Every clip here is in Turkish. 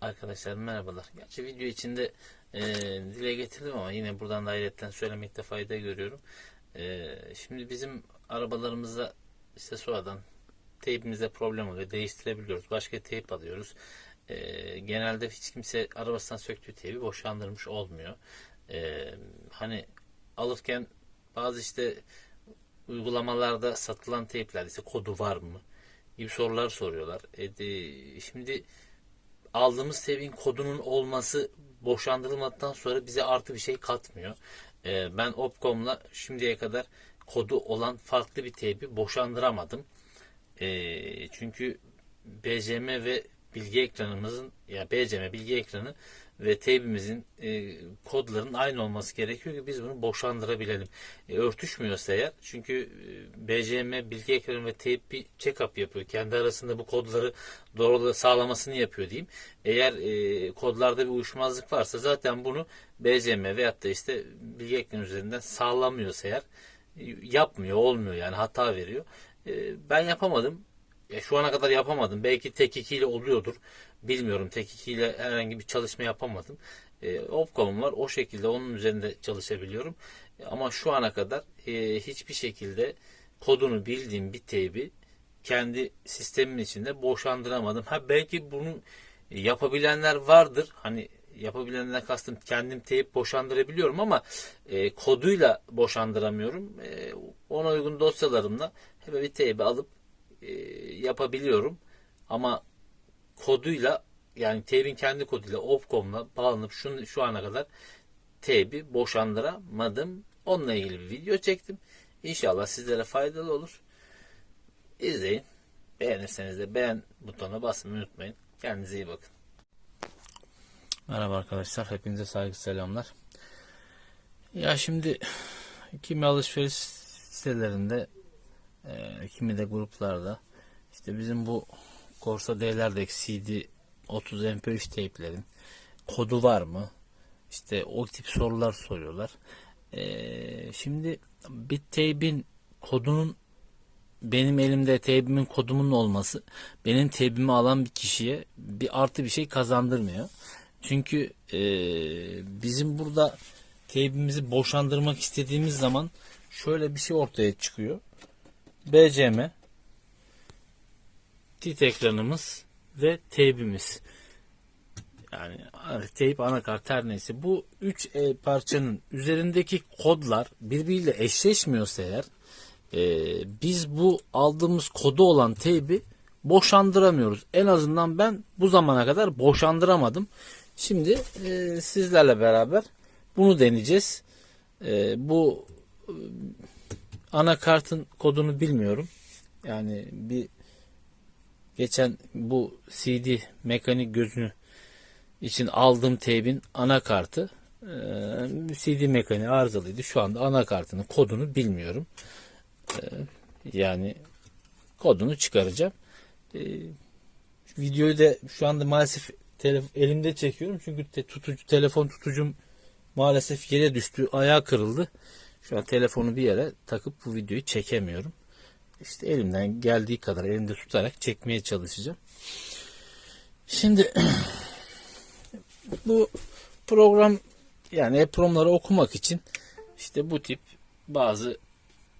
Arkadaşlar merhabalar. Gerçi video içinde e, dile getirdim ama yine buradan da ayrıca söylemekte fayda görüyorum. E, şimdi bizim arabalarımızda işte sonradan teybimizde problem oluyor. Değiştirebiliyoruz. Başka teyp alıyoruz. E, genelde hiç kimse arabasından söktüğü teybi boşandırmış olmuyor. E, hani alırken bazı işte uygulamalarda satılan teypler ise kodu var mı gibi sorular soruyorlar. E, de, şimdi aldığımız teybin kodunun olması boşandırılmadıktan sonra bize artı bir şey katmıyor. Ee, ben Opcom'la şimdiye kadar kodu olan farklı bir teybi boşandıramadım. Ee, çünkü BCM ve bilgi ekranımızın ya BCM bilgi ekranı ve teybimizin e, kodların aynı olması gerekiyor ki biz bunu boşandırabilelim. E, örtüşmüyorsa eğer çünkü e, BCM bilgi ekranı ve teyp bir check-up yapıyor. Kendi arasında bu kodları doğru sağlamasını yapıyor diyeyim. Eğer e, kodlarda bir uyuşmazlık varsa zaten bunu BCM veyahut da işte bilgi ekranı üzerinden sağlamıyorsa eğer e, yapmıyor, olmuyor yani hata veriyor. E, ben yapamadım. E, şu ana kadar yapamadım. Belki tek 2 ile oluyordur. Bilmiyorum. Tek 2 ile herhangi bir çalışma yapamadım. E, Opcom'um var. O şekilde onun üzerinde çalışabiliyorum. E, ama şu ana kadar e, hiçbir şekilde kodunu bildiğim bir teybi kendi sistemin içinde boşandıramadım. Ha belki bunu yapabilenler vardır. Hani yapabilenler kastım kendim teyip boşandırabiliyorum ama e, koduyla boşandıramıyorum. E, ona uygun dosyalarımla hemen bir teybi alıp e, yapabiliyorum. Ama koduyla yani teybin kendi koduyla Opcom'la bağlanıp şu, şu ana kadar teybi boşandıramadım. Onunla ilgili bir video çektim. İnşallah sizlere faydalı olur. İzleyin. Beğenirseniz de beğen butonuna basmayı unutmayın. Kendinize iyi bakın. Merhaba arkadaşlar. Hepinize saygı selamlar. Ya şimdi kimi alışveriş sitelerinde e, kimi de gruplarda işte bizim bu Corsa D'lerdeki CD 30 MP3 teyplerin kodu var mı? İşte o tip sorular soruyorlar. E, şimdi bir teybin kodunun benim elimde teybimin kodumun olması benim teybimi alan bir kişiye bir artı bir şey kazandırmıyor. Çünkü e, bizim burada teybimizi boşandırmak istediğimiz zaman şöyle bir şey ortaya çıkıyor. BCM tit ekranımız ve teybimiz. Yani teyp anakart her neyse bu üç e, parçanın üzerindeki kodlar birbiriyle eşleşmiyorsa eğer e, biz bu aldığımız kodu olan teybi boşandıramıyoruz. En azından ben bu zamana kadar boşandıramadım. Şimdi e, sizlerle beraber bunu deneyeceğiz. E, bu anakartın kodunu bilmiyorum. Yani bir geçen bu CD mekanik gözünü için aldığım teybin anakartı e, CD mekaniği arızalıydı. Şu anda anakartının kodunu bilmiyorum. E, yani kodunu çıkaracağım. E, videoyu da şu anda maalesef elimde çekiyorum çünkü tutucu telefon tutucum maalesef yere düştü, ayağı kırıldı. Şu an telefonu bir yere takıp bu videoyu çekemiyorum. İşte elimden geldiği kadar elimde tutarak çekmeye çalışacağım. Şimdi bu program yani EPROM'ları okumak için işte bu tip bazı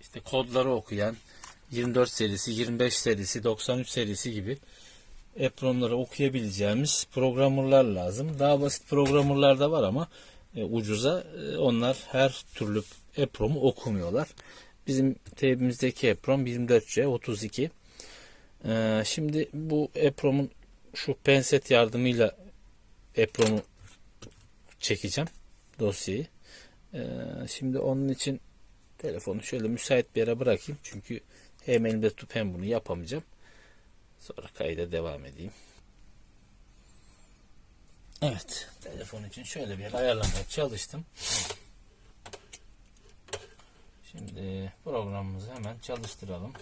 işte kodları okuyan 24 serisi, 25 serisi, 93 serisi gibi EPROM'ları okuyabileceğimiz programırlar lazım. Daha basit programırlar da var ama e, ucuza e, onlar her türlü EPROM'u okumuyorlar. Bizim teybimizdeki EPROM 24C 32. E, şimdi bu EPROM'un şu penset yardımıyla EPROM'u çekeceğim dosyayı. E, şimdi onun için telefonu şöyle müsait bir yere bırakayım. Çünkü hem elimde tutup hem bunu yapamayacağım. Sonra kayda devam edeyim. Evet. Telefon için şöyle bir ayarlamaya çalıştım. Şimdi programımızı hemen çalıştıralım.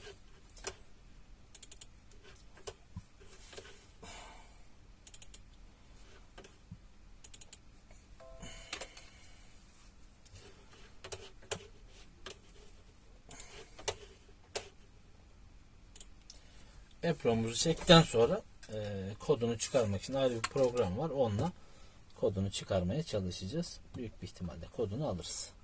EPROM'umuzu çektikten sonra e, kodunu çıkarmak için ayrı bir program var. Onunla kodunu çıkarmaya çalışacağız. Büyük bir ihtimalle kodunu alırız.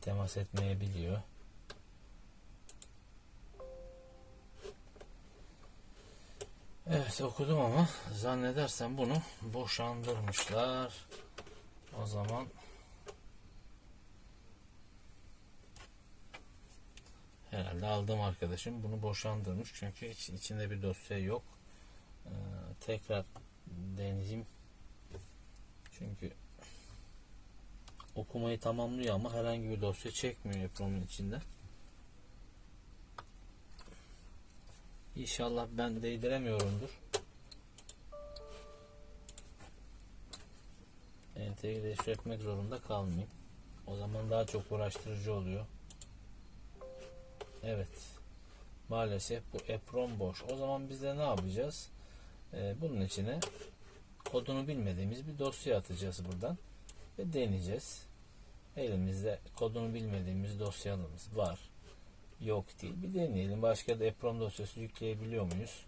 Temas etmeyebiliyor. Evet okudum ama zannedersem bunu boşandırmışlar. O zaman herhalde aldım arkadaşım bunu boşandırmış çünkü hiç içinde bir dosya yok. Ee, tekrar deneyeyim. Çünkü okumayı tamamlıyor ama herhangi bir dosya çekmiyor EPROM'un içinde. İnşallah ben değdiremiyorumdur. Entegre etmek zorunda kalmayayım. O zaman daha çok uğraştırıcı oluyor. Evet. Maalesef bu EPROM boş. O zaman biz de ne yapacağız? Ee, bunun içine kodunu bilmediğimiz bir dosya atacağız buradan ve deneyeceğiz. Elimizde kodunu bilmediğimiz dosyalarımız var. Yok değil. Bir deneyelim. Başka da EPROM dosyası yükleyebiliyor muyuz?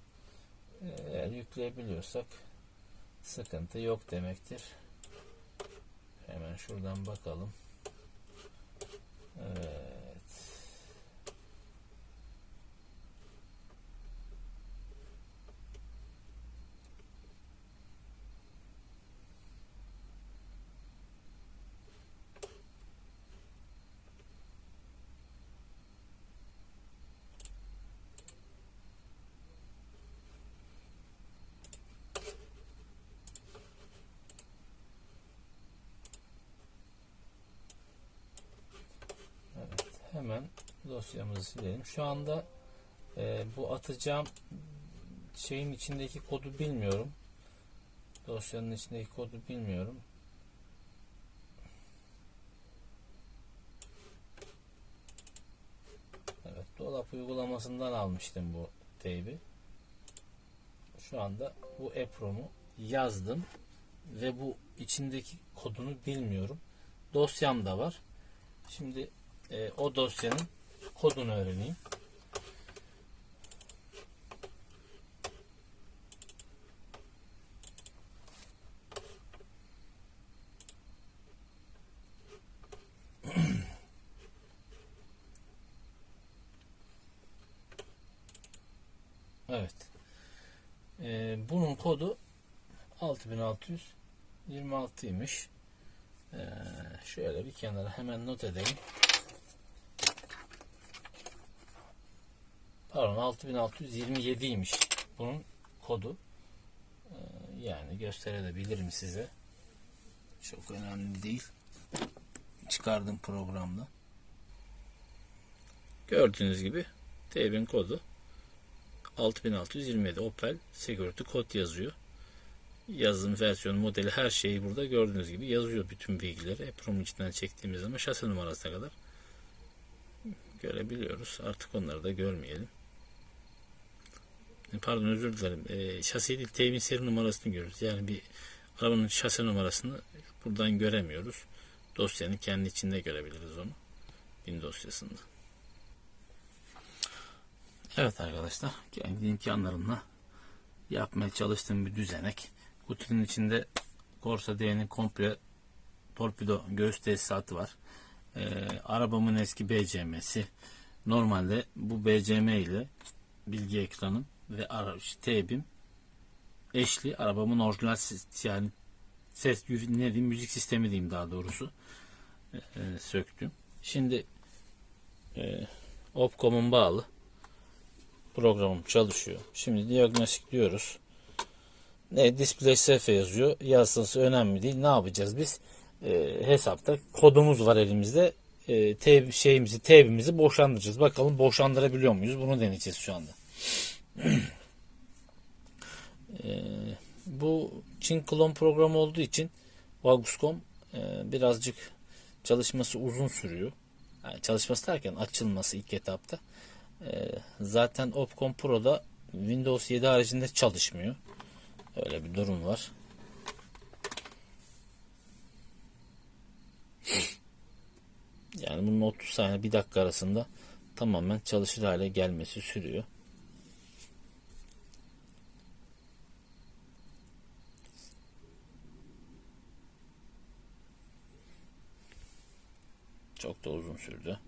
Eğer yükleyebiliyorsak sıkıntı yok demektir. Hemen şuradan bakalım. Evet. Evet, hemen dosyamızı silelim. Şu anda e, bu atacağım şeyin içindeki kodu bilmiyorum. Dosyanın içindeki kodu bilmiyorum. Evet, dolap uygulamasından almıştım bu teybi. Şu anda bu EPROM'u yazdım ve bu içindeki kodunu bilmiyorum. Dosyam da var. Şimdi e, o dosyanın kodunu öğreneyim. Evet. E, bunun kodu 6626'ymış. E, şöyle bir kenara hemen not edelim. Pardon 6627'ymiş bunun kodu. Ee, yani gösterebilirim size. Çok önemli değil. Çıkardım programda. Gördüğünüz gibi TB'nin kodu 6627 Opel Security kod yazıyor. Yazılım versiyonu, modeli her şeyi burada gördüğünüz gibi yazıyor bütün bilgileri. EPROM içinden çektiğimiz zaman şase numarasına kadar görebiliyoruz. Artık onları da görmeyelim. Pardon özür dilerim. E, şasi değil temin seri numarasını görürüz. Yani bir arabanın şase numarasını buradan göremiyoruz. Dosyanın kendi içinde görebiliriz onu. Bin dosyasında. Evet arkadaşlar. Kendi imkanlarımla yapmaya çalıştığım bir düzenek. Kutunun içinde Corsa D'nin komple torpido göğüs tesisatı var. Ee, arabamın eski BCM'si. Normalde bu BCM ile bilgi ekranım ve ara, tebim eşli arabamın orijinal sis- yani ses ne diyeyim müzik sistemi diyeyim daha doğrusu e, e, söktüm. Şimdi e, Opcom'un bağlı programım çalışıyor. Şimdi diagnostik diyoruz. Ne display safe yazıyor. Yazısı önemli değil. Ne yapacağız biz? Ee, hesapta kodumuz var elimizde. Ee, tab, şeyimizi, tabimizi boşandıracağız. Bakalım boşandırabiliyor muyuz? Bunu deneyeceğiz şu anda. Ee, bu Çin klon programı olduğu için Vaguscom e, birazcık çalışması uzun sürüyor. Yani çalışması derken açılması ilk etapta. Ee, zaten Opcom Pro'da Windows 7 haricinde çalışmıyor. Öyle bir durum var. Yani bunun 30 saniye 1 dakika arasında tamamen çalışır hale gelmesi sürüyor. Çok da uzun sürdü.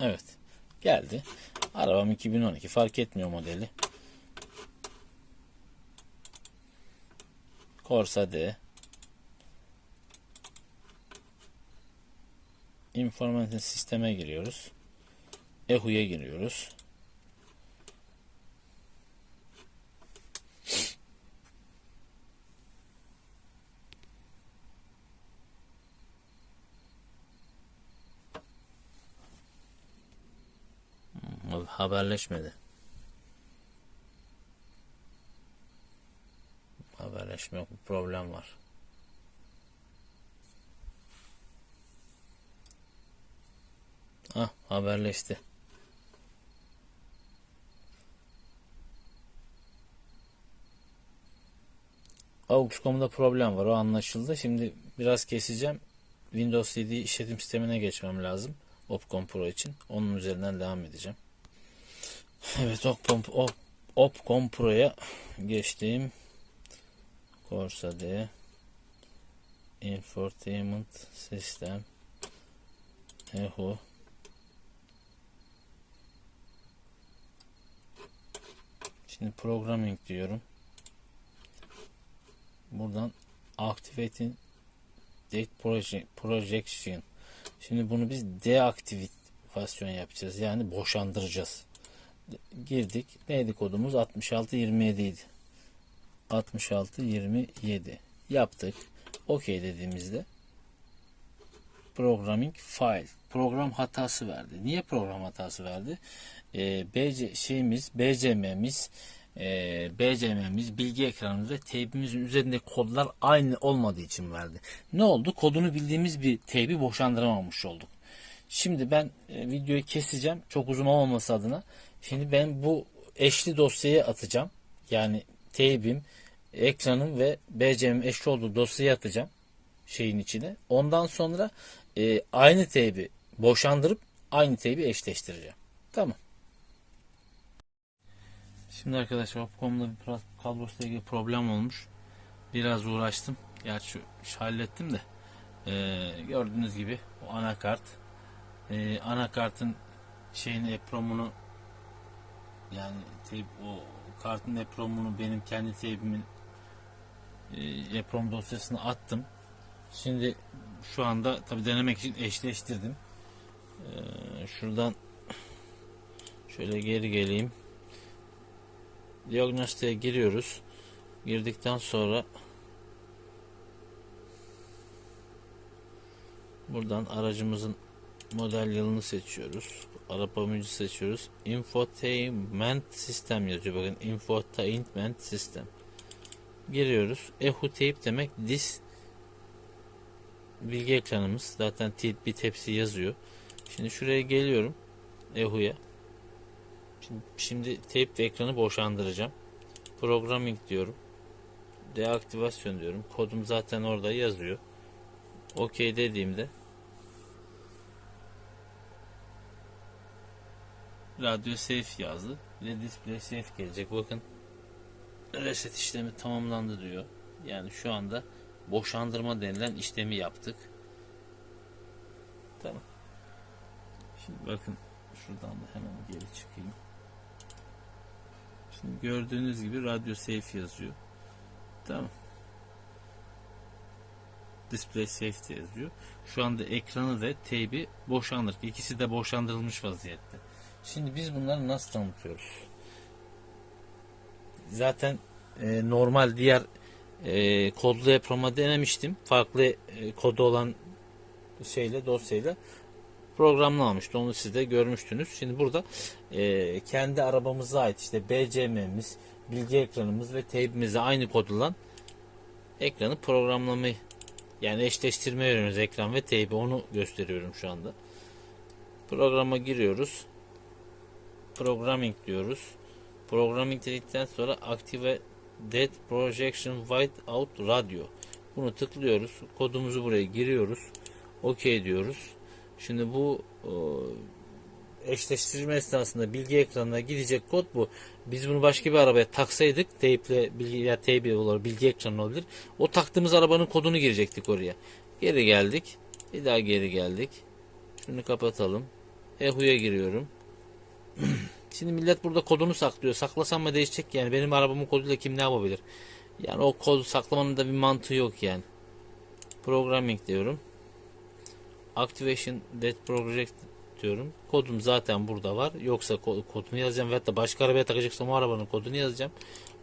Evet. Geldi. Arabam 2012 fark etmiyor modeli. Corsa D. Information sisteme giriyoruz. EHU'ya giriyoruz. Haberleşmedi. Haberleşme yok. Problem var. Ah haberleşti. AUX.com'da problem var. O anlaşıldı. Şimdi biraz keseceğim. Windows 7 işletim sistemine geçmem lazım. Opcom Pro için. Onun üzerinden devam edeceğim. Evet Opcom, Op, Opcom Pro'ya geçtim. Corsa D Infotainment System EHU Şimdi programming diyorum. Buradan activating date proje- projection. Şimdi bunu biz deaktivasyon yapacağız. Yani boşandıracağız. Girdik. Neydi kodumuz? 6627 idi. 6627 yaptık. OK dediğimizde programming file program hatası verdi. Niye program hatası verdi? Ee, BC şeyimiz BCM'miz e, BCM'miz bilgi ekranımız ve teybimizin üzerinde kodlar aynı olmadığı için verdi. Ne oldu? Kodunu bildiğimiz bir teybi boşandıramamış olduk. Şimdi ben e, videoyu keseceğim. Çok uzun olmaması adına. Şimdi ben bu eşli dosyayı atacağım. Yani teybim, ekranım ve BCM eşli olduğu dosyayı atacağım şeyin içine. Ondan sonra e, aynı teybi boşandırıp aynı teybi eşleştireceğim. Tamam. Şimdi arkadaşlar Opcom'da bir kablosuyla ilgili problem olmuş. Biraz uğraştım. Gerçi hallettim de. E, gördüğünüz gibi o anakart. E, anakartın şeyini EPROM'unu yani teyp, o kartın EPROM'unu benim kendi teybimin e, EPROM dosyasına attım. Şimdi şu anda tabi denemek için eşleştirdim. Ee, şuradan şöyle geri geleyim. Diagnostiğe giriyoruz. Girdikten sonra buradan aracımızın model yılını seçiyoruz. Arabamızı seçiyoruz. Infotainment sistem yazıyor. Bakın infotainment sistem. Giriyoruz. EHU tape demek dis bilgi ekranımız. Zaten bir tepsi yazıyor. Şimdi şuraya geliyorum. EHU'ya. Şimdi, şimdi tape ekranı boşandıracağım. Programming diyorum. Deaktivasyon diyorum. Kodum zaten orada yazıyor. OK dediğimde radyo safe yazdı. Ve display safe gelecek. Bakın reset işlemi tamamlandı diyor. Yani şu anda boşandırma denilen işlemi yaptık. Tamam. Şimdi bakın şuradan da hemen geri çıkayım. Şimdi gördüğünüz gibi radyo safe yazıyor. Tamam. Display safe yazıyor. Şu anda ekranı ve teybi boşandırdık. İkisi de boşandırılmış vaziyette. Şimdi biz bunları nasıl tanıtıyoruz? Zaten e, normal diğer e, kodlu yapıma denemiştim. Farklı e, kodu olan şeyle dosyayla programlamamıştı. Onu siz de görmüştünüz. Şimdi burada e, kendi arabamıza ait işte BCM'miz, bilgi ekranımız ve teybimize aynı kod olan ekranı programlamayı yani eşleştirme öğreniyoruz ekran ve teybi onu gösteriyorum şu anda. Programa giriyoruz. Programming diyoruz. Programming dedikten sonra Active Dead Projection Whiteout Radio. Bunu tıklıyoruz. Kodumuzu buraya giriyoruz. OK diyoruz. Şimdi bu o, eşleştirme esnasında bilgi ekranına gidecek kod bu. Biz bunu başka bir arabaya taksaydık teyple bilgi ya teybi olur bilgi ekranı olabilir. O taktığımız arabanın kodunu girecektik oraya. Geri geldik. Bir daha geri geldik. Şunu kapatalım. Ehu'ya giriyorum. Şimdi millet burada kodunu saklıyor. Saklasam mı değişecek yani. Benim arabamın koduyla kim ne yapabilir? Yani o kodu saklamanın da bir mantığı yok yani. Programming diyorum. Activation Dead Project diyorum. Kodum zaten burada var. Yoksa ko- kodunu yazacağım veyahut da başka arabaya takacaksam o arabanın kodunu yazacağım.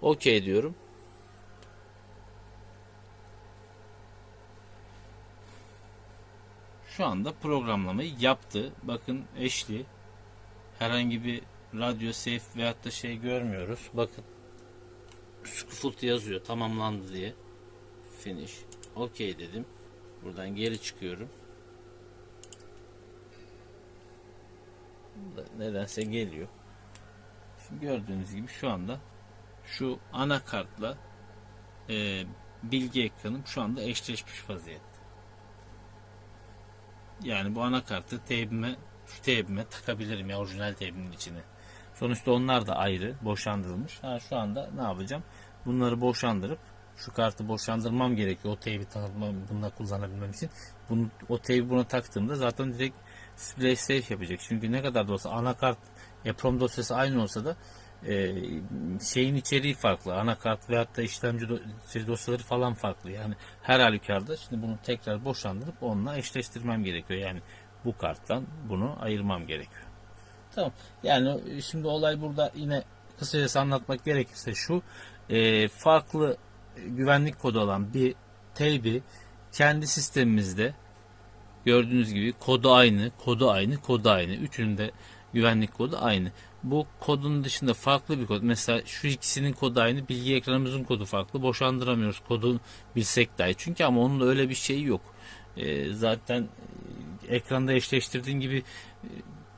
OK diyorum. Şu anda programlamayı yaptı. Bakın eşli. Herhangi bir radyo safe veyahut da şey görmüyoruz. Bakın. Scaffold yazıyor tamamlandı diye. Finish. OK dedim. Buradan geri çıkıyorum. Nedense geliyor. Şimdi gördüğünüz gibi şu anda şu anakartla e, bilgi ekranım şu anda eşleşmiş vaziyette. Yani bu anakartı teybime şu teybime takabilirim ya orijinal teybimin içine. Sonuçta onlar da ayrı boşandırılmış. Ha şu anda ne yapacağım? Bunları boşandırıp şu kartı boşandırmam gerekiyor. O teybi tanıtmam, bununla kullanabilmem için. Bunu, o teybi buna taktığımda zaten direkt display safe yapacak. Çünkü ne kadar da olsa anakart EPROM dosyası aynı olsa da e, şeyin içeriği farklı. Anakart veyahut da işlemci do- dosyaları falan farklı. Yani her halükarda şimdi bunu tekrar boşandırıp onunla eşleştirmem gerekiyor. Yani bu karttan bunu ayırmam gerekiyor. Tamam. Yani şimdi olay burada yine kısacası anlatmak gerekirse şu e, farklı güvenlik kodu olan bir teybi kendi sistemimizde gördüğünüz gibi kodu aynı, kodu aynı, kodu aynı. Üçünün de güvenlik kodu aynı. Bu kodun dışında farklı bir kod. Mesela şu ikisinin kodu aynı, bilgi ekranımızın kodu farklı. Boşandıramıyoruz kodu bilsek dahi. Çünkü ama onun da öyle bir şeyi yok. E, zaten ekranda eşleştirdiğin gibi e,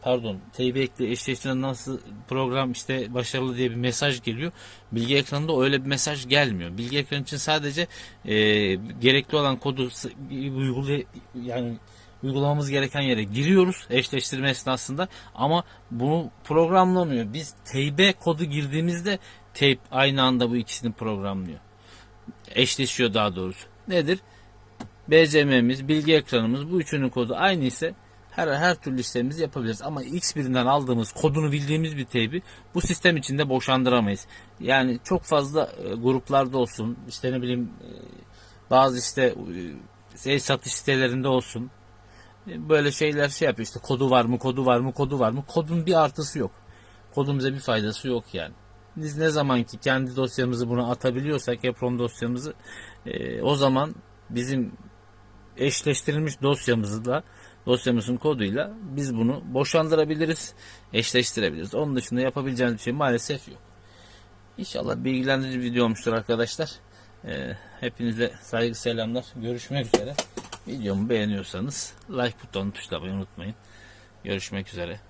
pardon teybi ekle eşleştiren nasıl program işte başarılı diye bir mesaj geliyor. Bilgi ekranında öyle bir mesaj gelmiyor. Bilgi ekranı için sadece e, gerekli olan kodu uygulay yani uygulamamız gereken yere giriyoruz eşleştirme esnasında ama bunu programlamıyor. Biz teybe kodu girdiğimizde teyp aynı anda bu ikisini programlıyor. Eşleşiyor daha doğrusu. Nedir? BCM'miz, bilgi ekranımız bu üçünün kodu aynı ise her her türlü işlemimizi yapabiliriz. Ama X birinden aldığımız kodunu bildiğimiz bir teybi bu sistem içinde boşandıramayız. Yani çok fazla e, gruplarda olsun işte ne bileyim e, bazı işte e, şey satış sitelerinde olsun e, böyle şeyler şey yapıyor işte kodu var mı kodu var mı kodu var mı kodun bir artısı yok. Kodun bize bir faydası yok yani. Biz ne zaman ki kendi dosyamızı buna atabiliyorsak EPROM dosyamızı e, o zaman bizim eşleştirilmiş dosyamızı da dosyamızın koduyla biz bunu boşandırabiliriz, eşleştirebiliriz. Onun dışında yapabileceğimiz bir şey maalesef yok. İnşallah bilgilendirici bir video olmuştur arkadaşlar. Ee, hepinize saygı selamlar. Görüşmek üzere. Videomu beğeniyorsanız like butonunu tuşlamayı unutmayın. Görüşmek üzere.